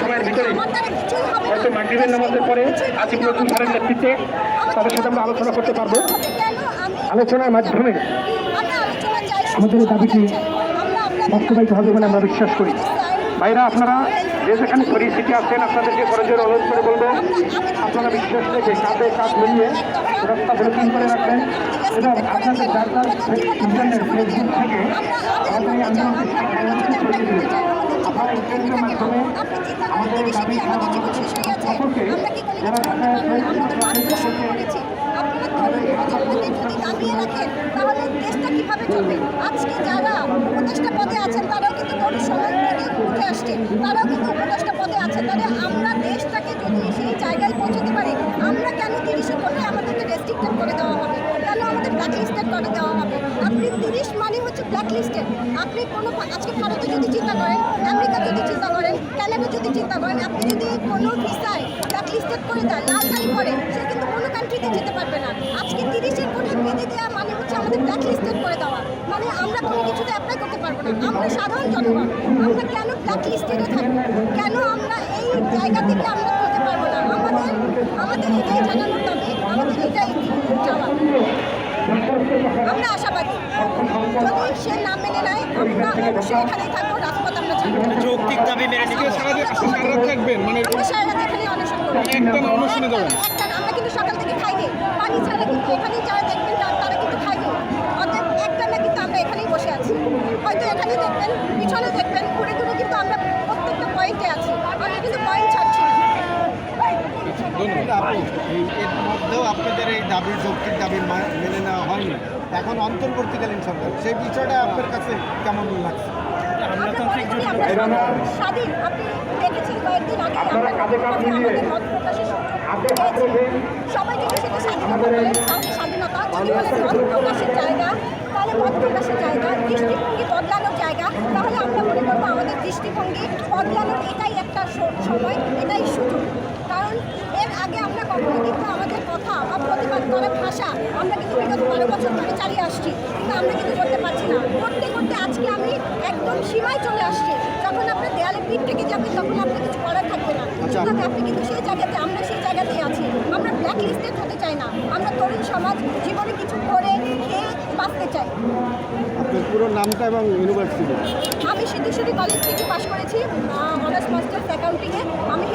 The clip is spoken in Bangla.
সময়ের ভিতরে আমার দ্বারা কিছুই হবে না। হয়তো মাগরিবের নামাজের পরে আসিফ নজরুল স্যারের নেতৃত্বে তাদের সাথে আমরা আলোচনা করতে পারব। আলোচনার মাধ্যমে আমাদের দাবিকে বাস্তবায়িত হবে বলে আমরা বিশ্বাস করি। ভাইরা, আপনারা যে যেখানে পরিস্থিতি আছেন, আপনাদেরকে করজোর অনুরোধ করে বলব, আপনারা বিশ্বাস রেখে কাঁধে কাঁধ মিলিয়ে রাস্তা ব্লকিং করে রাখবেন। এবং আপনাদের যার যার ইন্টারনেট ফেসবুক থেকে আমাদের এই আন্দোলনকে আপনারা ইন্টারনেটের মাধ্যমে আমাদের দাবি সকলকে যারা ঢাকায় চলবে আজকে যারা উপদেষ্টা পদে আছেন তারাও কিন্তু তরুণ সমাজ থেকে উঠে আসছে তারাও কিন্তু উপদেষ্টা পদে আছেন তাহলে আমরা দেশটাকে যদি সেই জায়গায় পৌঁছতে পারি আমরা কেন তিরিশে কোটে আমাদেরকে রেস্ট্রিক্টেড করে দেওয়া হবে কেন আমাদের ব্ল্যাক লিস্টেড করে দেওয়া হবে আপনি তিরিশ মানে হচ্ছে আপনি কোনো আজকে ভারতে যদি চিন্তা করেন, আমেরিকা যদি চিন্তা করেন কানাডা যদি চিন্তা করেন, আপনি যদি কোনো ভিসায় ব্ল্যাক লিস্টেড করে দেন লাল কালি করে সে কিন্তু কোনো কান্ট্রিতে যেতে পারবে না। আজকে তিরিশের কোটে বেঁধে দেওয়া মানে হচ্ছে আমাদের ব্ল্যাক লিস্টেড করে দেওয়া। মানে আমরা কোনো কিছুতে অ্যাপ্লাই করতে পারব না। আমরা সাধারণ জনগণ। আমরা কেন ব্ল্যাক লিস্টেডে থাকব? কেন আমরা এই জায়গা থেকে আমরা করতে পারব না? আমাদের আমাদের এটাই জানানোর দাবি। আমাদের এটাই চাওয়া। আমরা আশাবাদী। যদি সে না মেনে নেয় আমরা অবশ্যই এখানেই থাকব রাজপথ আমরা ছাড়বো। যৌক্তিক দাবি মেনে সারা থাকবেন মানে সারা অনশন করব। অনশনে যাবেন? আমরা কিন্তু সকাল থেকে খাইনি। পানি ছাড়া কিন্তু এখানে যারা দেখবেন তারা কিন্তু খাইনি। অতএব একটানা কিন্তু আমরা এখানেই বসে আছি। হয়তো এখানে দেখবেন পিছনে দেখবেন ঘুরে ঘুরে কিন্তু আমরা প্রত্যেকটা পয়েন্টে আছি। আমরা কিন্তু পয়েন্ট ছাড়ছি না। ধন্যবাদ। আপনাদের দাবি যৌক্তিক দাবি মেনে নেওয়া হয়নি। এখন অন্তর্বর্তীকালীন সরকার সেই বিষয়টা আপনার কাছে কেমন লাগছে? আপনারা কাঁধে কাঁধ মিলিয়ে হাতে হাত রেখে স্বাধীনতা তাহলে জায়গা মত প্রকাশের জায়গা দৃষ্টিভঙ্গি বদলানোর জায়গা তাহলে আমরা মনে করব আমাদের দৃষ্টিভঙ্গি বদলানোর এটাই একটা সময় এটাই সুযোগ। কারণ এর আগে আমরা কখনো কিন্তু কথা বা ভাষা। আমরা কিন্তু বিগত বারো বছর ধরে চালিয়ে আসছি। কিন্তু আমরা কিন্তু করতে পারছি না। করতে করতে আজকে আমি একদম সীমায় চলে আসছি। যখন আপনার দেয়ালে পিঠ থেকে যাবে তখন আপনার কিছু করার থাকবে না। আচ্ছা। সুতরাং আপনি কিন্তু সেই জায়গাতে আমরা সেই জায়গাতেই আছি। আমরা ব্ল্যাক লিস্টেড হতে চাই না। আমরা তরুণ সমাজ জীবনে কিছু করে খেয়ে বাঁচতে চাই। আপনার পুরো নামটা এবং ইউনিভার্সিটি আমি সিদ্ধেশ্বরী কলেজ থেকে পাশ করেছি অনার্স মাস্টার্স অ্যাকাউন্টিংয়ে আমি